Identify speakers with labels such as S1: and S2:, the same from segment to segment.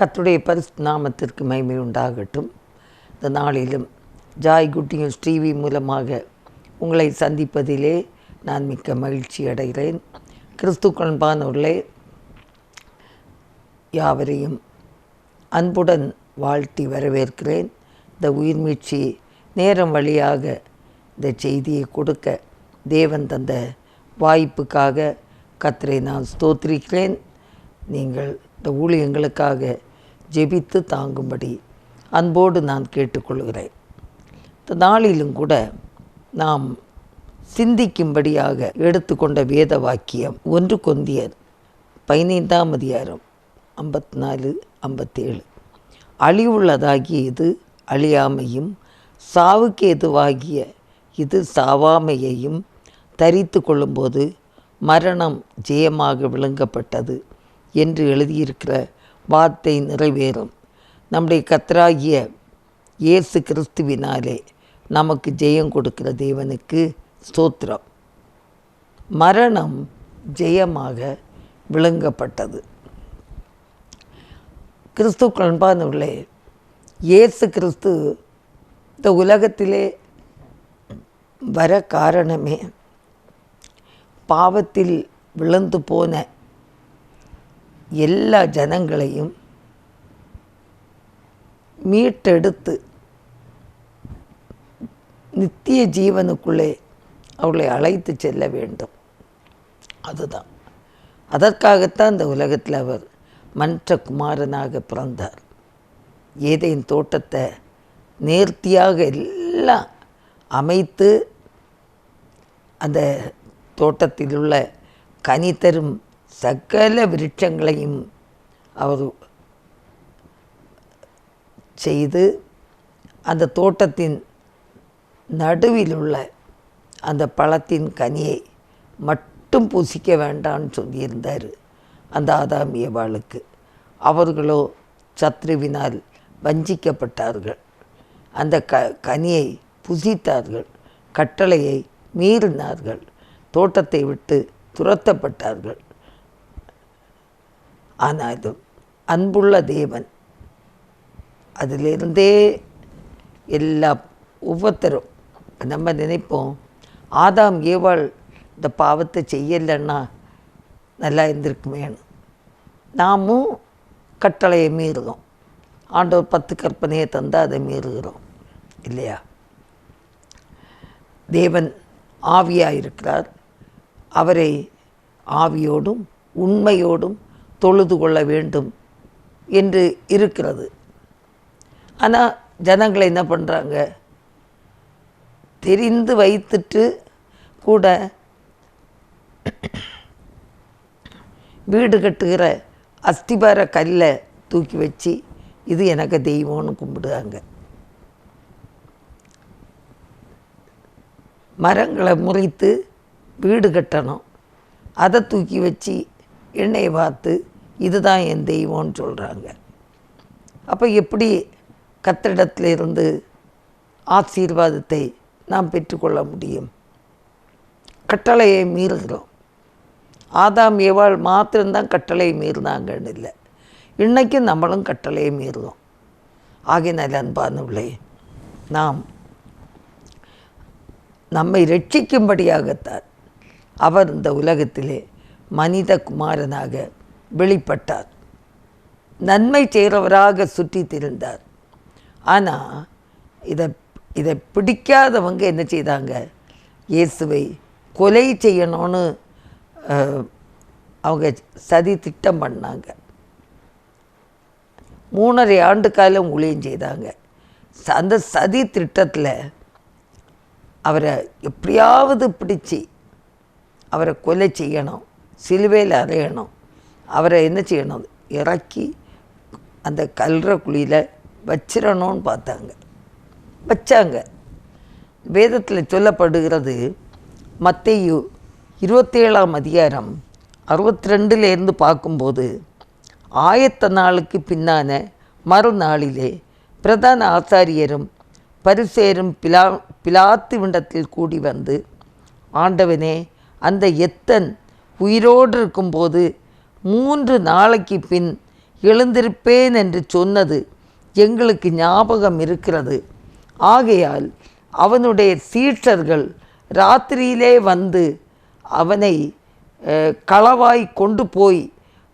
S1: கத்துடைய பரிசு நாமத்திற்கு மகிமை உண்டாகட்டும். இந்த நாளிலும் ஜாய் குட் நியூஸ் டிவி மூலமாக உங்களை சந்திப்பதிலே நான் மிக்க மகிழ்ச்சி அடைகிறேன். கிறிஸ்து கண்பானவர்களே யாவரையும் அன்புடன் வாழ்த்தி வரவேற்கிறேன். இந்த உயிர்மீழ்ச்சி நேரம் வழியாக இந்த செய்தியை கொடுக்க தேவன் தந்த வாய்ப்புக்காக கத்தரை நான் ஸ்தோத்திரிக்கிறேன். நீங்கள் இந்த ஊழியங்களுக்காக ஜெபித்து தாங்கும்படி அன்போடு நான் கேட்டுக்கொள்கிறேன். இந்த நாளிலும் கூட நாம் சிந்திக்கும்படியாக எடுத்துக்கொண்ட வேத வாக்கியம் ஒன்று கொந்தியர் பதினைந்தாம் அதிகாரம் ஐம்பத்தி நாலு ஐம்பத்தேழு. அழிவுள்ளதாகிய இது அழியாமையும் சாவுக்கு எதுவாகிய இது சாவாமையையும் தரித்து கொள்ளும்போது மரணம் ஜெயமாக விளங்கப்பட்டது என்று எழுதியிருக்கிற வார்த்தை நிறைவேறும். நம்முடைய கத்தராகிய இயேசு கிறிஸ்துவினாலே நமக்கு ஜெயம் கொடுக்கிற தேவனுக்கு ஸ்தோத்திரம். மரணம் ஜெயமாக விளங்கப்பட்டது. கிறிஸ்து அன்பானவர்களே இயேசு கிறிஸ்து இந்த உலகத்திலே வர காரணமே பாவத்தில் விழுந்து போன எல்லா ஜனங்களையும் மீட்டெடுத்து நித்திய ஜீவனுக்குள்ளே அவளை அழைத்து செல்ல வேண்டும். அதுதான். அதற்காகத்தான் இந்த உலகத்தில் அவர் மன்ற குமாரனாக பிறந்தார். ஏதேன் தோட்டத்தை நேர்த்தியாக எல்லாம் அமைத்து அந்த தோட்டத்தில் உள்ள கனி தரும் சகல விருட்சங்களையும் அவர் செய்து அந்த தோட்டத்தின் நடுவில் உள்ள அந்த பழத்தின் கனியை மட்டும் பூசிக்க வேண்டாம்னு சொல்லியிருந்தார் அந்த ஆதாமியவாளுக்கு அவர்களோ சத்ருவினால் வஞ்சிக்கப்பட்டார்கள். அந்த க கனியை புசித்தார்கள். கட்டளையை மீறினார்கள். தோட்டத்தை விட்டு துரத்தப்பட்டார்கள். ஆனாலும் அன்புள்ள தேவன். அதிலிருந்தே எல்லா ஒவ்வொருத்தரும் நம்ம நினைப்போம் ஆதாம் ஏவாள் இந்த பாவத்தை செய்யலைன்னா நல்லா இருந்திருக்குமேனு நாமும் கட்டளையை மீறுகிறோம். ஆண்டவர் பத்து கற்பனையை தந்தால் அதை மீறுகிறோம். இல்லையா? தேவன் ஆவியாக இருக்கிறார் அவரை ஆவியோடும் உண்மையோடும் தொழுது கொள்ள வேண்டும் என்று இருக்கிறது. ஆனால் ஜனங்களை என்ன பண்ணுறாங்க தெரிந்து வைத்துட்டு கூட வீடு கட்டுகிற அஸ்திபார கல்லை தூக்கி வச்சு இது எனக்கு தெய்வம்னு கும்பிடுவாங்க மரங்களை முறித்து வீடு கட்டணும். அதை தூக்கி வச்சு என்னை பார்த்து இதுதான் என் தெய்வம்னு சொல்கிறாங்க அப்போ எப்படி கத்திடத்திலிருந்து ஆசீர்வாதத்தை நாம் பெற்றுக்கொள்ள முடியும்? கட்டளையை மீறுகிறோம். ஆதாம் ஏவாள் மாத்திரம்தான் கட்டளையை மீறினாங்கன்னு இல்லை. இன்றைக்கும் நம்மளும் கட்டளையை மீறுவோம் ஆகினால் அன்பானுள்ளே நாம் நம்மை ரட்சிக்கும்படியாகத்தான் அவர் இந்த உலகத்திலே மனித குமாரனாக வெளிப்பட்டார். நன்மை செய்கிறவராக சுற்றி திரிந்தார் ஆனால் இதை இதை பிடிக்காதவங்க என்ன செய்தாங்க? இயேசுவை கொலை செய்யணும்னு அவங்க சதி திட்டம் பண்ணாங்க. மூணரை ஆண்டு காலம் ஊழியம் செய்தாங்க. அந்த சதி திட்டத்தில் அவரை எப்படியாவது பிடிச்சி அவரை கொலை செய்யணும். சிலுவையில் அறையணும் அவரை என்ன செய்யணும் இறக்கி அந்த கல்ற குழியில் வச்சிடணும்னு பார்த்தாங்க வச்சாங்க வேதத்தில் சொல்லப்படுகிறது மத்தையு இருபத்தேழாம் அதிகாரம் அறுபத்தி ரெண்டுலேருந்து பார்க்கும்போது ஆயத்த நாளுக்கு பின்னான மறுநாளிலே பிரதான ஆசாரியரும் பரிசேரும் பிலா பிலாத்து விண்டத்தில் கூடி வந்து ஆண்டவனே அந்த எத்தன் உயிரோடு இருக்கும்போது மூன்று நாளைக்கு பின் எழுந்திருப்பேன் என்று சொன்னது எங்களுக்கு ஞாபகம் இருக்கிறது. ஆகையால் அவனுடைய சீற்றர்கள் ராத்திரியிலே வந்து அவனை களவாய் கொண்டு போய்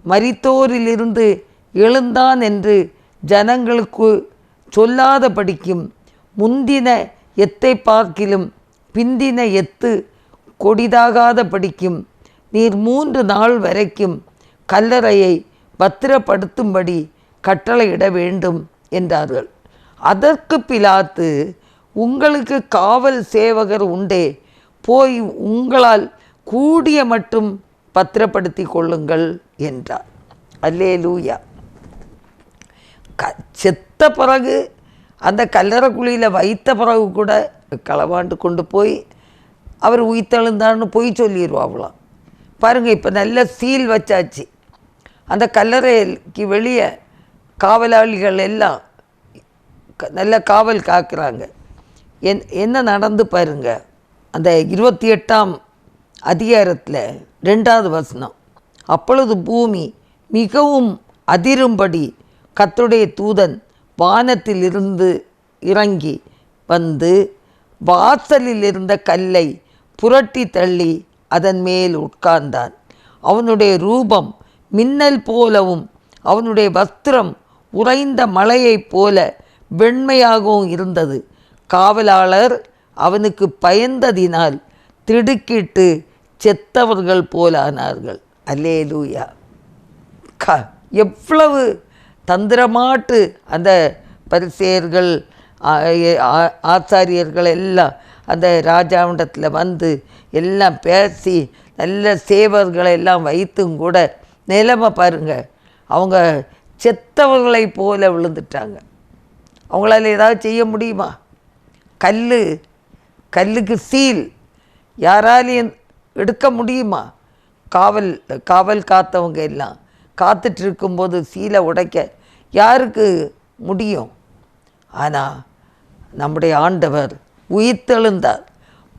S1: மரித்தோரிலிருந்து எழுந்தான் என்று ஜனங்களுக்கு சொல்லாதபடிக்கும் முந்தின எத்தை பார்க்கிலும் பிந்தின எத்து கொடிதாகாதபடிக்கும் நீர் மூன்று நாள் வரைக்கும் கல்லறையை பத்திரப்படுத்தும்படி கட்டளையிட வேண்டும் என்றார்கள். அதற்கு பிலாத்து உங்களுக்கு காவல் சேவகர் உண்டே போய் உங்களால் கூடிய மட்டும் பத்திரப்படுத்தி கொள்ளுங்கள் என்றார். அல்லே லூயா க செத்த பிறகு அந்த கல்லறை குழியில் வைத்த பிறகு கூட களவாண்டு கொண்டு போய் அவர் உயிர்த்தெழுந்தான்னு பொய் சொல்லிடுவாங்களாம் பாருங்கள் இப்போ நல்ல சீல் வச்சாச்சு. அந்த கல்லறைக்கு வெளியே காவலாளிகள் எல்லாம் க- நல்ல காவல் காக்குறாங்க. என் என்ன நடந்து பாருங்க அந்த இருபத்தி எட்டாம் அதிகாரத்தில் ரெண்டாவது வசனம். அப்பொழுது பூமி மிகவும் அதிரும்படி கத்துடைய தூதன் வானத்தில் இருந்து இறங்கி வந்து வாசலில் இருந்த கல்லை புரட்டி தள்ளி அதன் மேல் உட்கார்ந்தான். அவனுடைய ரூபம் மின்னல் போலவும் அவனுடைய வஸ்திரம் உறைந்த மலையைப் போல வெண்மையாகவும் இருந்தது. காவலாளர் அவனுக்கு பயந்ததினால் திடுக்கிட்டு செத்தவர்கள் போலானார்கள். அல்லேலூயா. க எவ்வளவு தந்திரமாட்டு அந்த பரிசேயர்கள் ஆச்சாரியர்கள் எல்லாம் அந்த ராஜாவிடத்தில் வந்து எல்லாம் பேசி நல்ல சேவர்களை எல்லாம் வைத்தும் கூட நிலைமை பாருங்கள் அவங்க செத்தவர்களை போல விழுந்துட்டாங்க. அவங்களால ஏதாவது செய்ய முடியுமா? கல் கல்லுக்கு சீல் யாராலையும் எடுக்க முடியுமா? காவல் காவல் காத்தவங்க எல்லாம் காத்துட்டு இருக்கும்போது சீலை உடைக்க யாருக்கு முடியும்? ஆனால் நம்முடைய ஆண்டவர் உயிர்த்தெழுந்தார்.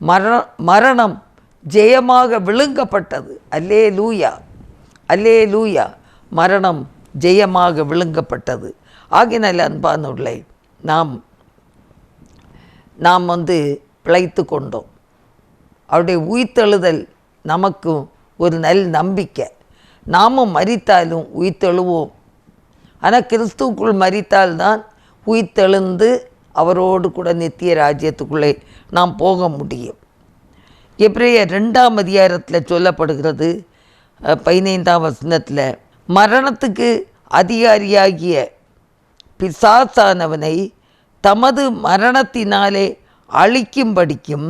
S1: மர மரணம் ஜெயமாக விழுங்கப்பட்டது. அல்லே லூயா அல்லே லூயா மரணம் ஜெயமாக விழுங்கப்பட்டது. ஆகினால் அன்பானுள்ளே நாம் நாம் வந்து பிழைத்து கொண்டோம். அவருடைய உயிர்த்தெழுதல் நமக்கும் ஒரு நல் நம்பிக்கை. நாமும் மரித்தாலும் உயிர்த்தெழுவோம். ஆனால் கிறிஸ்துவுக்குள் மறித்தால்தான் உயிர்த்தெழுந்து அவரோடு கூட நித்திய ராஜ்யத்துக்குள்ளே நாம் போக முடியும். எப்படிய ரெண்டாம் அதிகாரத்தில் சொல்லப்படுகிறது பதினைந்தாம் வசனத்தில் மரணத்துக்கு அதிகாரியாகிய பிசாசானவனை தமது மரணத்தினாலே அழிக்கும்படிக்கும்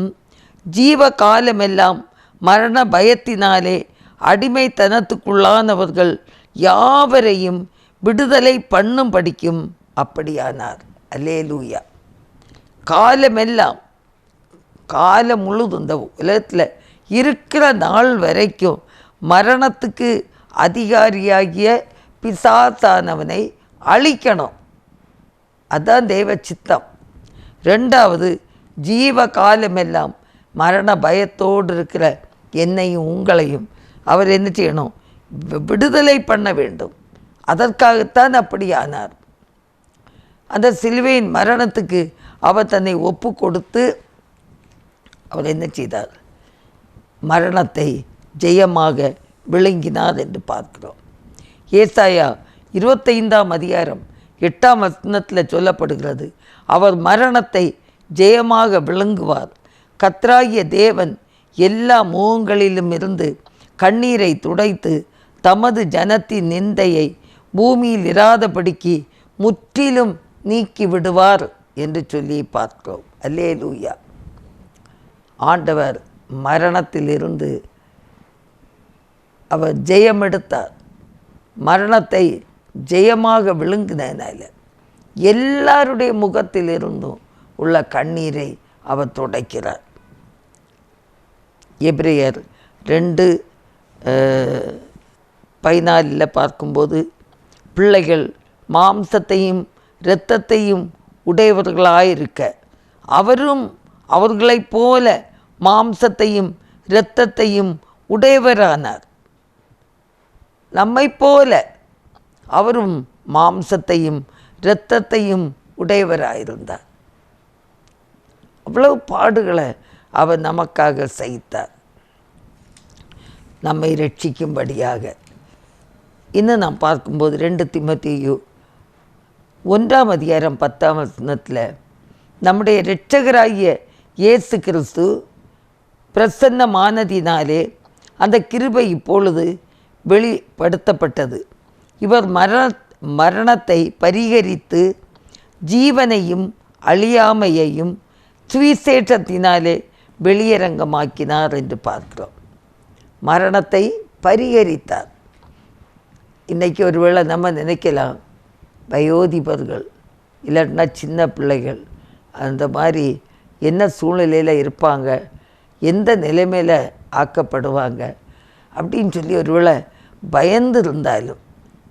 S1: ஜீவ காலமெல்லாம் மரண பயத்தினாலே அடிமைத்தனத்துக்குள்ளானவர்கள் யாவரையும் விடுதலை பண்ணும்படிக்கும் அப்படியானார். அல்லேலூயா. காலமெல்லாம் காலம் முழுதும் இந்த உலகத்தில் இருக்கிற நாள் வரைக்கும் மரணத்துக்கு அதிகாரியாகிய பிசாசானவனை அழிக்கணும். அதான் தெய்வ சித்தம். ரெண்டாவது ஜீவ காலமெல்லாம் மரண பயத்தோடு இருக்கிற என்னையும் உங்களையும் அவர் என்ன செய்யணும்? வி- விடுதலை பண்ண வேண்டும். அதற்காகத்தான் அப்படியானார். அந்த சிலுவையின் மரணத்துக்கு அவர் தன்னை ஒப்பு கொடுத்து அவர் என்ன செய்தார்? மரணத்தை ஜெயமாக விழுங்கினார் என்று பார்க்கிறோம். ஏசாயா இருபத்தைந்தாம் அதிகாரம் எட்டாம் வசனத்தில் சொல்லப்படுகிறது அவர் மரணத்தை ஜெயமாக விளங்குவார். கத்ராகிய தேவன் எல்லா முகங்களிலும் இருந்து கண்ணீரை துடைத்து தமது ஜனத்தின் நிந்தையை பூமியில் இராதபடிக்கு முற்றிலும் நீக்கி விடுவார் என்று சொல்லி பார்க்கிறோம். அல்லேலூயா. ஆண்டவர் மரணத்திலிருந்து அவர் ஜெயம் எடுத்தார். மரணத்தை ஜெயமாக விழுங்கினதுனால எல்லாருடைய முகத்திலிருந்தும் உள்ள கண்ணீரை அவர் துடைக்கிறார். எப்ரியர் ரெண்டு பதினாலில் பார்க்கும்போது பிள்ளைகள் மாம்சத்தையும் இரத்தத்தையும் உடையவர்களாயிருக்க. அவரும் அவர்களைப் போல மாம்சத்தையும் இரத்தத்தையும் உடையவரானார். நம்மைப் போல அவரும் மாம்சத்தையும் இரத்தத்தையும் உடையவராயிருந்தார். அவ்வளவு பாடுகளை அவர் நமக்காக சகித்தார் நம்மை ரட்சிக்கும்படியாக இன்னும் நாம் பார்க்கும்போது ரெண்டு திமத்தியு ஒன்றாம் அதிகாரம் பத்தாம் வசனத்தில் நம்முடைய இரட்சகராகிய இயேசு கிறிஸ்து பிரசன்னமானதினாலே அந்த கிருபை இப்பொழுது வெளிப்படுத்தப்பட்டது. இவர் மரண மரணத்தை பரிகரித்து ஜீவனையும் அழியாமையையும் சுவிசேஷத்தினாலே வெளியரங்கமாக்கினார் என்று பார்க்கிறோம். மரணத்தை பரிகரித்தார். இன்றைக்கி ஒருவேளை நம்ம நினைக்கலாம் வயோதிபர்கள் இல்லாட்டினா சின்ன பிள்ளைகள் அந்த மாதிரி என்ன சூழ்நிலையில் இருப்பாங்க எந்த நிலைமையில் ஆக்கப்படுவாங்க அப்படின்னு சொல்லி ஒருவேளை பயந்து இருந்தாலும்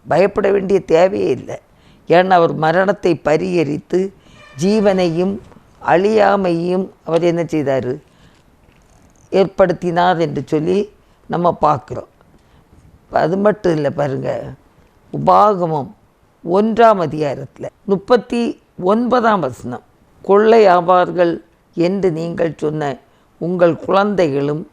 S1: பயப்பட வேண்டிய தேவையே இல்லை. ஏன்னா அவர் மரணத்தை பரிகரித்து ஜீவனையும் அழியாமையும் அவர் என்ன செய்தார்? ஏற்படுத்தினார் என்று சொல்லி நம்ம பார்க்குறோம். அது மட்டும் இல்லை பாருங்கள் உபாகமம் ஒன்றாம் அதிகாரத்தில் முப்பத்தி ஒன்பதாம் வசனம். கொள்ளையாவார்கள் என்று நீங்கள் சொன்ன உங்கள் குழந்தைகளும்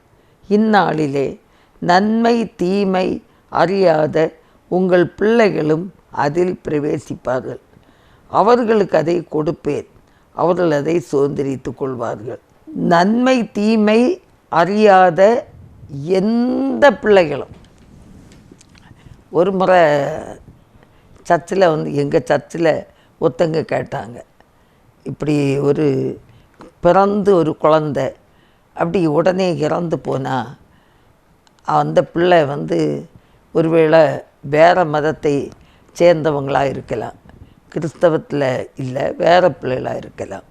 S1: இந்நாளிலே நன்மை தீமை அறியாத உங்கள் பிள்ளைகளும் அதில் பிரவேசிப்பார்கள். அவர்களுக்கு அதை கொடுப்பேன். அவர்கள் அதை சுதந்திரித்து கொள்வார்கள். நன்மை தீமை அறியாத எந்த பிள்ளைகளும். ஒரு முறை சர்ச்சில் வந்து எங்கள் சர்ச்சில் ஒருத்தங்க கேட்டாங்க இப்படி ஒரு பிறந்து ஒரு குழந்த அப்படி உடனே இறந்து போனால் அந்த பிள்ளை வந்து ஒருவேளை வேறு மதத்தை சேர்ந்தவங்களாக இருக்கலாம் கிறிஸ்தவத்தில் இல்லை வேறு பிள்ளைகளாக இருக்கலாம்.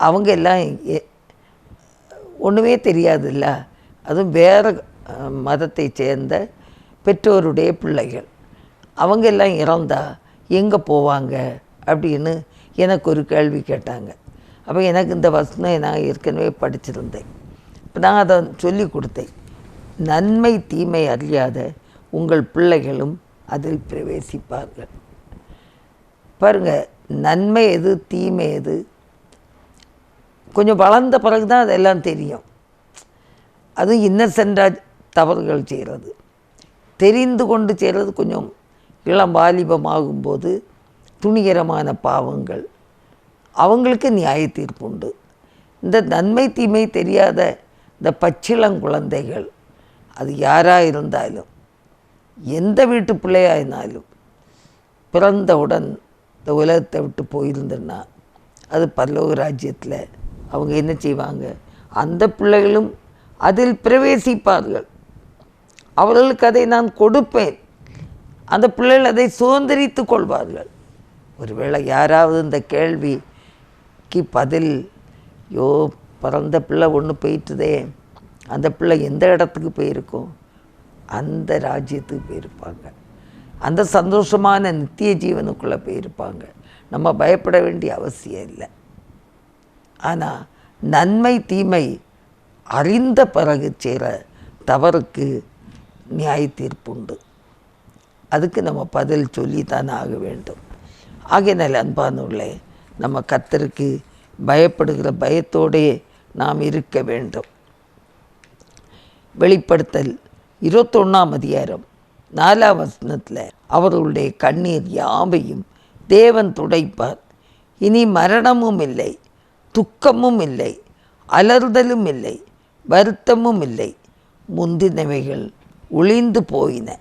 S1: அவங்க எல்லாம் ஒன்றுமே தெரியாதுல்ல அதுவும் வேறு மதத்தை சேர்ந்த பெற்றோருடைய பிள்ளைகள். அவங்க எல்லாம் இறந்தா எங்கே போவாங்க அப்படின்னு எனக்கு ஒரு கேள்வி கேட்டாங்க. அப்போ எனக்கு இந்த வசனம் நான் ஏற்கனவே படிச்சிருந்தேன். இப்போ நான் அதை சொல்லி கொடுத்தேன். நன்மை தீமை அறியாத உங்கள் பிள்ளைகளும் அதில் பிரவேசிப்பார்கள். பாருங்கள் நன்மை எது தீமை எது? கொஞ்சம் வளர்ந்த பிறகு தான் அதெல்லாம் தெரியும். அதுவும் இன்னசென்டாக தவறுகள் செய்கிறது தெரிந்து கொண்டு செய்கிறது கொஞ்சம் இளம் வாலிபமாகும்போது துணிகரமான பாவங்கள். அவங்களுக்கு நியாய தீர்ப்பு உண்டு. இந்த நன்மை தீமை தெரியாத இந்த பச்சிளங்குழந்தைகள் அது யாராக இருந்தாலும் எந்த வீட்டு பிள்ளையாயினாலும் பிறந்தவுடன் இந்த உலகத்தை விட்டு போயிருந்தேன்னா அது பல்லோக ராஜ்யத்தில் அவங்க என்ன செய்வாங்க? அந்த பிள்ளைகளும் அதில் பிரவேசிப்பார்கள். அவர்களுக்கு அதை நான் கொடுப்பேன். அந்த பிள்ளைகள் அதை சுதந்திரித்து கொள்வார்கள். ஒருவேளை யாராவது இந்த கேள்விக்கு பதில் யோ பிறந்த பிள்ளை ஒன்று போயிட்டுதே அந்த பிள்ளை எந்த இடத்துக்கு போயிருக்கும்? அந்த ராஜ்யத்துக்கு போயிருப்பாங்க. அந்த சந்தோஷமான நித்திய ஜீவனுக்குள்ளே போயிருப்பாங்க. நம்ம பயப்பட வேண்டிய அவசியம் இல்லை. ஆனால் நன்மை தீமை அறிந்த பிறகு செய்கிற தவறுக்கு நியாய தீர்ப்பு உண்டு. அதுக்கு நம்ம பதில் சொல்லித்தான் ஆக வேண்டும். ஆகையினால் அன்பானுள்ளே நம்ம கத்தருக்கு பயப்படுகிற பயத்தோடே நாம் இருக்க வேண்டும். வெளிப்படுத்தல் இருபத்தொன்னாம் அதிகாரம் நாலாம் வசனத்தில் அவர்களுடைய கண்ணீர் யாவையும் தேவன் துடைப்பார். இனி மரணமும் இல்லை துக்கமும் இல்லை அலறுதலும் இல்லை வருத்தமும் இல்லை. முந்தினவைகள் ஒளிந்து போயின.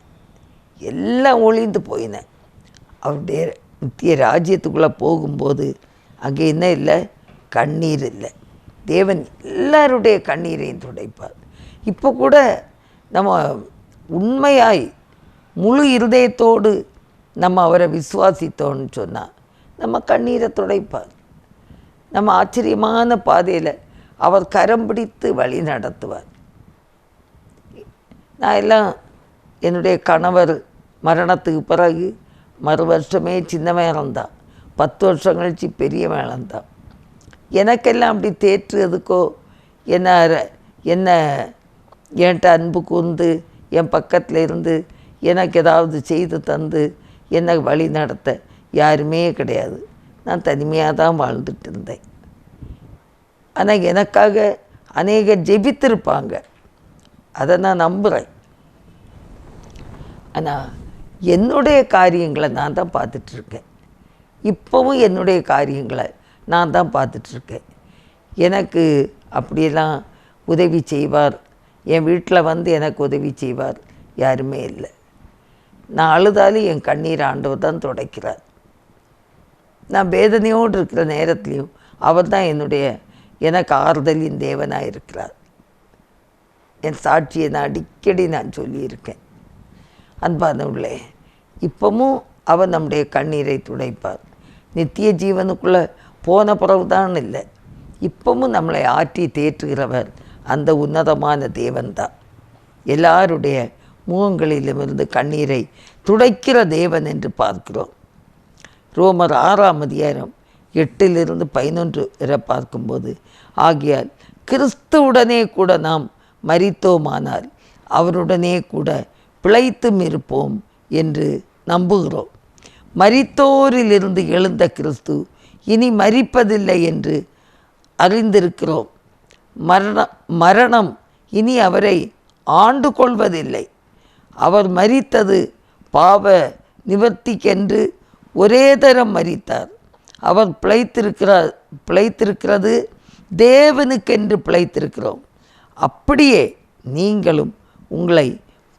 S1: எல்லாம் ஒளிந்து போயினேன் அவருடைய நித்திய ராஜ்யத்துக்குள்ளே போகும்போது அங்கே என்ன இல்லை? கண்ணீர் இல்லை. தேவன் எல்லாருடைய கண்ணீரையும் துடைப்பார். இப்போ கூட நம்ம உண்மையாய் முழு இருதயத்தோடு நம்ம அவரை விசுவாசித்தோன்னு சொன்னால் நம்ம கண்ணீரை துடைப்பார். நம்ம ஆச்சரியமான பாதையில் அவர் கரம் பிடித்து வழி நடத்துவார். நான் எல்லாம் என்னுடைய கணவர் மரணத்துக்கு பிறகு மறு வருஷமே சின்னவன் இறந்தான் பத்து வருஷம் கழிச்சு பெரியவன் இழந்தான் எனக்கெல்லாம் அப்படி தேற்றுறதுக்கோ என்ன என்ன என்கிட்ட அன்பு கூர்ந்து என் பக்கத்தில் இருந்து எனக்கு ஏதாவது செய்து தந்து என்னை வழி நடத்த யாருமே கிடையாது. நான் தனிமையாக தான் வாழ்ந்துட்டு இருந்தேன். ஆனால் எனக்காக அநேகர் ஜெபித்திருப்பாங்க. அதை நான் நம்புகிறேன் ஆனால் என்னுடைய காரியங்களை நான் தான் பார்த்துட்ருக்கேன். இப்போவும் என்னுடைய காரியங்களை நான் தான் பார்த்துட்ருக்கேன். எனக்கு அப்படியெல்லாம் உதவி செய்வார். என் வீட்டில் வந்து எனக்கு உதவி செய்வார். யாருமே இல்லை. நான் அழுதாலும் என் கண்ணீர் ஆண்டவர் தான் துடைக்கிறார். நான் வேதனையோடு இருக்கிற நேரத்துலையும் அவர் தான் என்னுடைய எனக்கு ஆறுதலின் தேவனாக இருக்கிறார் என் சாட்சியை நான் அடிக்கடி நான் சொல்லியிருக்கேன். அன்பானவர்களே இப்போவும் அவர் நம்முடைய கண்ணீரை துடைப்பார். நித்திய ஜீவனுக்குள்ளே போன பிறகுதான் இல்லை இப்பவும் நம்மளை ஆற்றி தேற்றுகிறவர் அந்த உன்னதமான தேவன்தான். எல்லாருடைய முகங்களிலுமிருந்து கண்ணீரை துடைக்கிற தேவன் என்று பார்க்கிறோம். ரோமர் ஆறாம் அதிகாரம் எட்டிலிருந்து பதினொன்று வரை பார்க்கும்போது ஆகியால் கிறிஸ்துவுடனே கூட நாம் மறித்தோமானால் அவருடனே கூட பிழைத்தும் இருப்போம் என்று நம்புகிறோம். மரித்தோரிலிருந்து எழுந்த கிறிஸ்து இனி மரிப்பதில்லை என்று அறிந்திருக்கிறோம். மரண மரணம் இனி அவரை ஆண்டு கொள்வதில்லை. அவர் மரித்தது பாவ நிவர்த்திக்கென்று ஒரே தரம் மறித்தார் அவர் பிழைத்திருக்கிறார் பிழைத்திருக்கிறது தேவனுக்கென்று பிழைத்திருக்கிறோம். அப்படியே நீங்களும் உங்களை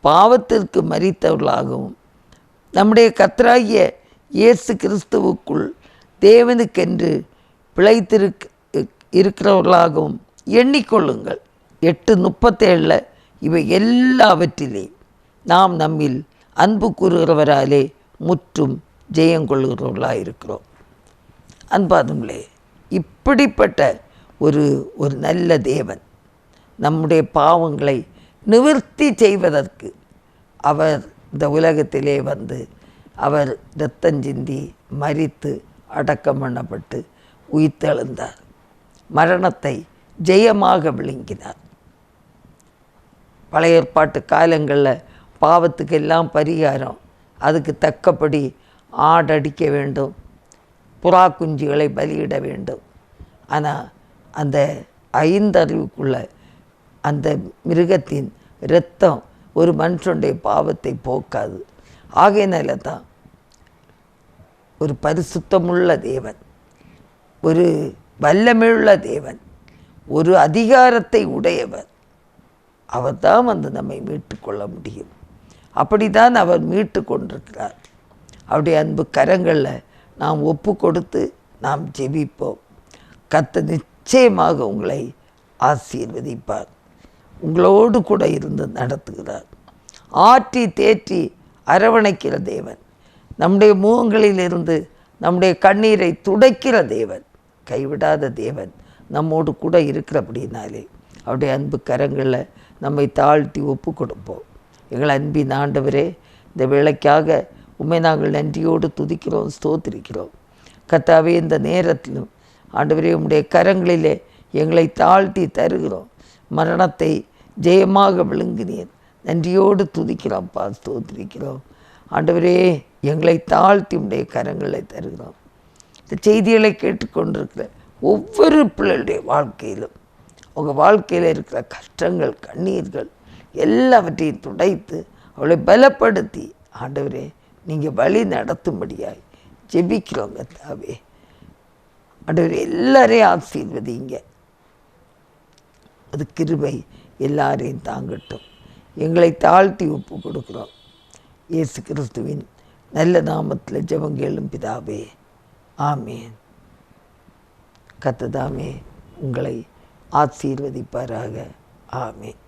S1: பாவத்திற்கு மறித்தவர்களாகவும் நம்முடைய கத்தராகிய இயேசு கிறிஸ்துவுக்குள் தேவனுக்கென்று பிழைத்திருக்க இருக்கிறவர்களாகவும் எண்ணிக்கொள்ளுங்கள். எட்டு முப்பத்தேழில் இவை எல்லாவற்றிலே நாம் நம்மில் அன்பு கூறுகிறவராலே முற்றும் ஜெயங்கொள்கிறவர்களாக இருக்கிறோம் அன்பாதுங்களே இப்படிப்பட்ட ஒரு ஒரு நல்ல தேவன் நம்முடைய பாவங்களை நிவர்த்தி செய்வதற்கு அவர் இந்த உலகத்திலே வந்து அவர் இரத்தஞ்சிந்தி மரித்து அடக்கம் பண்ணப்பட்டு உயிர்த்தெழுந்தார். மரணத்தை ஜெயமாக விழுங்கினார் பழைய ஏற்பாட்டு காலங்களில் பாவத்துக்கு எல்லாம் பரிகாரம். அதுக்கு தக்கபடி ஆடடிக்க வேண்டும். புறா குஞ்சுகளை பலியிட வேண்டும். ஆனால் அந்த ஐந்தறிவுக்குள்ளே அந்த மிருகத்தின் இரத்தம் ஒரு மனுஷனுடைய பாவத்தை போக்காது. ஆகையினால தான் ஒரு பரிசுத்தமுள்ள தேவன் ஒரு வல்லமையுள்ள தேவன் ஒரு அதிகாரத்தை உடையவர் அவர் தான் வந்து நம்மை மீட்டு கொள்ள முடியும். அப்படி தான் அவர் மீட்டு கொண்டிருக்கிறார். அவருடைய அன்பு கரங்களில் நாம் ஒப்பு கொடுத்து நாம் ஜெபிப்போம். கத்த நிச்சயமாக உங்களை ஆசீர்வதிப்பார். உங்களோடு கூட இருந்து நடத்துகிறார். ஆற்றி தேற்றி அரவணைக்கிற தேவன். நம்முடைய முகங்களிலிருந்து நம்முடைய கண்ணீரை துடைக்கிற தேவன். கைவிடாத தேவன் நம்மோடு கூட இருக்கிறபடினாலே அவருடைய அன்பு கரங்களில் நம்மை தாழ்த்தி ஒப்பு கொடுப்போம். எங்கள் அன்பின் ஆண்டவரே இந்த வேலைக்காக உண்மை நாங்கள் நன்றியோடு துதிக்கிறோம் ஸ்தோத்திரிக்கிறோம். கத்தாவே இந்த நேரத்திலும் ஆண்டவரே உம்முடைய கரங்களிலே எங்களை தாழ்த்தி தருகிறோம். மரணத்தை ஜெயமாக விழுங்கினீர். நன்றியோடு துதிக்கிறோம்ப்பா ஸ்தோத்திரிக்கிறோம். ஆண்டவரே எங்களை தாழ்த்தி உடைய கரங்களை தருகிறோம். இந்த செய்திகளை கேட்டுக்கொண்டிருக்கிற ஒவ்வொரு பிள்ளைகளுடைய வாழ்க்கையிலும் உங்கள் வாழ்க்கையில் இருக்கிற கஷ்டங்கள் கண்ணீர்கள் எல்லாவற்றையும் துடைத்து அவளை பலப்படுத்தி ஆண்டவரே நீங்கள் வழி நடத்தும்படியாய் ஜெபிக்கிறோங்க தாவே ஆண்டவரே எல்லாரையும் ஆசீர்வதிங்க. அது கிருபை எல்லாரையும் தாங்கட்டும். எங்களை தாழ்த்தி ஒப்பு கொடுக்குறோம். இயேசு கிறிஸ்துவின் நல்ல நாமத்தில் ஜெபங்கேளும் பிதாவே. ஆமேன். கத்ததாமே உங்களை ஆசீர்வதிப்பாராக. ஆமேன்.